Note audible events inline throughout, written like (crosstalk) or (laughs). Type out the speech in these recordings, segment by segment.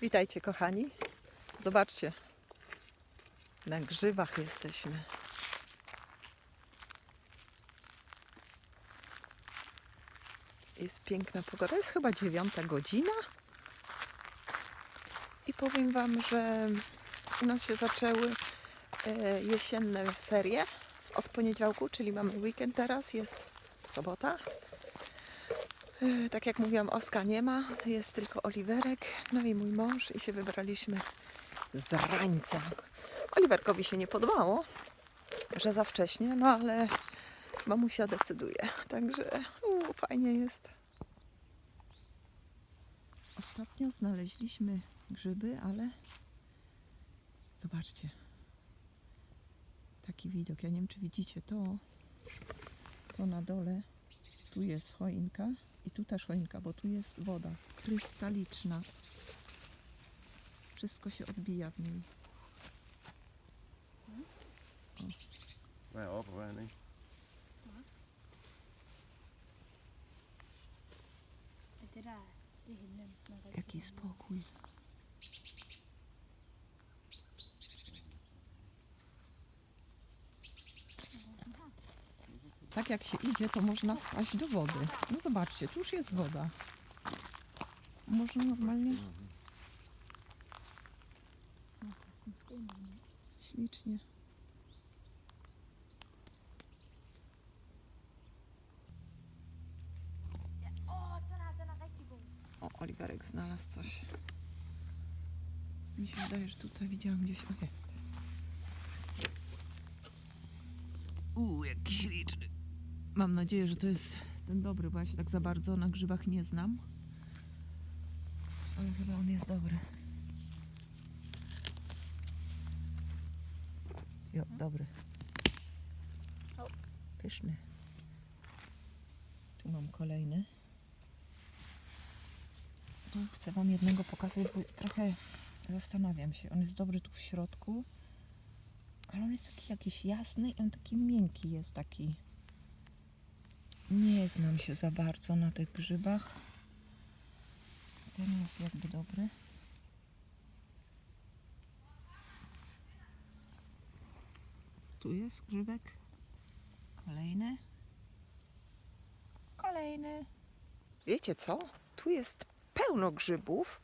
Witajcie kochani. Zobaczcie. Na grzybach jesteśmy. Jest piękna pogoda. Jest chyba dziewiąta godzina. I powiem Wam, że u nas się zaczęły e, jesienne ferie od poniedziałku, czyli mamy weekend teraz. Jest sobota. E, Tak jak mówiłam, Oska nie ma, jest tylko Oliwerek, no i mój mąż i się wybraliśmy z rańca. Oliwerkowi się nie podobało, że za wcześnie, no ale mamusia decyduje, także fajnie jest. Ostatnio znaleźliśmy grzyby, ale zobaczcie, taki widok, ja nie wiem czy widzicie to, to na dole, tu jest choinka i tu też choinka, bo tu jest woda krystaliczna. Wszystko się odbija w niej. Himlen. Man rigtig Jaki spokój. Tak jak się idzie, to można wpaść do wody. No zobaczcie, tu już jest woda. Można normalnie ślicznie. O, Oliverek znalazł coś. Mi się wydaje, że tutaj widziałam gdzieś. O, jest. Uuu, jaki śliczny. Mam nadzieję, że to jest ten dobry, bo ja się tak za bardzo na grzybach nie znam. Ale chyba on jest dobry. Jo, dobry. Pyszny. Tu mam kolejny. Tu chcę Wam jednego pokazać, bo trochę zastanawiam się. On jest dobry tu w środku, ale on jest taki jakiś jasny i on taki miękki jest taki. Nie znam się za bardzo na tych grzybach. Ten jest jakby dobry. Tu jest grzybek. Kolejny. Kolejny. Wiecie co? Tu jest pełno grzybów,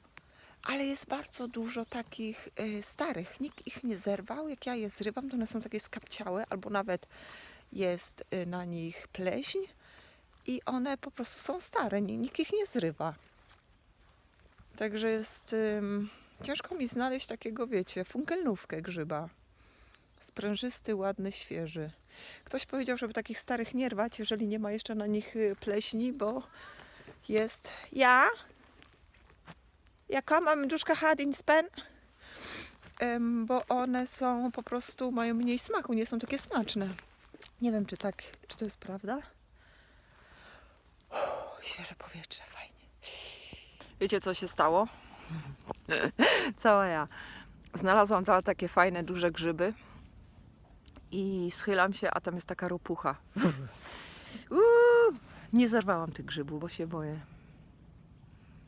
ale jest bardzo dużo takich y, starych. Nikt ich nie zerwał. Jak ja je zrywam, to one są takie skapciałe, albo nawet jest y, na nich pleśń i one po prostu są stare. ni- Nikt ich nie zrywa. Także jest ym, ciężko mi znaleźć takiego, wiecie, funkelnówkę grzyba. Sprężysty, ładny, świeży. Ktoś powiedział, żeby takich starych nie rwać, jeżeli nie ma jeszcze na nich y, pleśni, bo jest ja. Ja mam duszka Hardin Spen, em, bo one są po prostu, mają mniej smaku, nie są takie smaczne. Nie wiem, czy tak, czy to jest prawda. Świeże powietrze, fajnie. Wiecie, co się stało? (laughs) Cała ja. Znalazłam dwa takie fajne, duże grzyby i schylam się, a tam jest taka ropucha. (laughs) Uuu, nie zerwałam tych grzybów, bo się boję.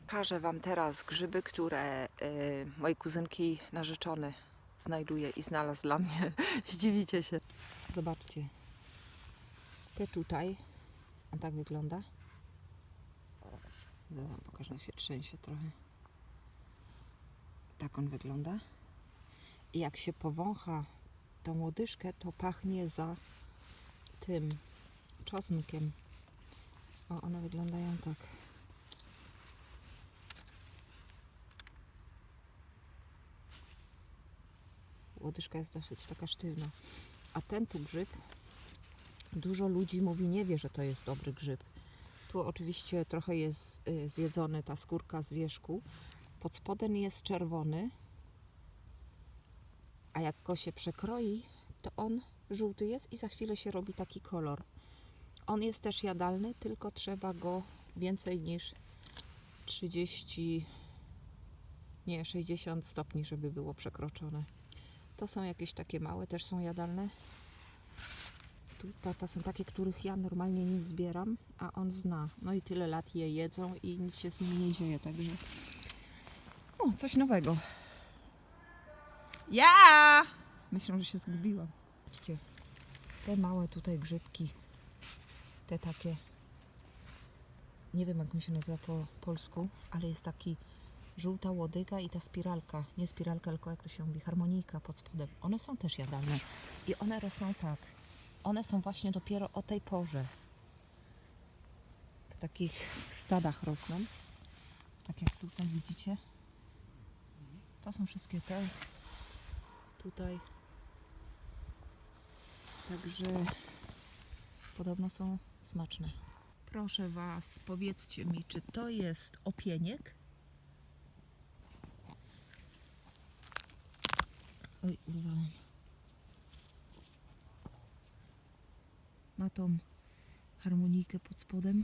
Pokażę Wam teraz grzyby, które y, mojej kuzynki narzeczony znajduje i znalazł dla mnie. (laughs) Zdziwicie się. Zobaczcie. Te tutaj. On tak wygląda. Zaraz Wam pokażę, jak się trzęsie trochę. Tak on wygląda. I jak się powącha tą łodyżkę, to pachnie za tym czosnkiem. O, one wyglądają tak. Łodyżka jest dosyć taka sztywna. A ten tu grzyb, dużo ludzi mówi, nie wie, że to jest dobry grzyb. Tu oczywiście trochę jest y, zjedzony ta skórka z wierzchu. Pod spodem jest czerwony, a jak go się przekroi, to on żółty jest i za chwilę się robi taki kolor. On jest też jadalny, tylko trzeba go więcej niż 30, nie 60 stopni, żeby było przekroczone. To są jakieś takie małe, też są jadalne. To są takie, których ja normalnie nie zbieram, a on zna. No i tyle lat je jedzą i nic się z nimi nie dzieje, także O, coś nowego. Ja! Myślę, że się zgubiłam. Patrzcie, te małe tutaj grzybki, te takie, nie wiem jak on się nazywa po polsku, ale jest taki żółta łodyga i ta spiralka, nie spiralka, tylko jak to się mówi, harmonijka pod spodem. One są też jadalne i one rosną tak. One są właśnie dopiero o tej porze. W takich stadach rosną. Tak jak tutaj widzicie. To są wszystkie te. Tutaj. Także podobno są smaczne. Proszę Was, powiedzcie mi, czy to jest opieniek? Oj, urwałam. Tą harmonijkę pod spodem.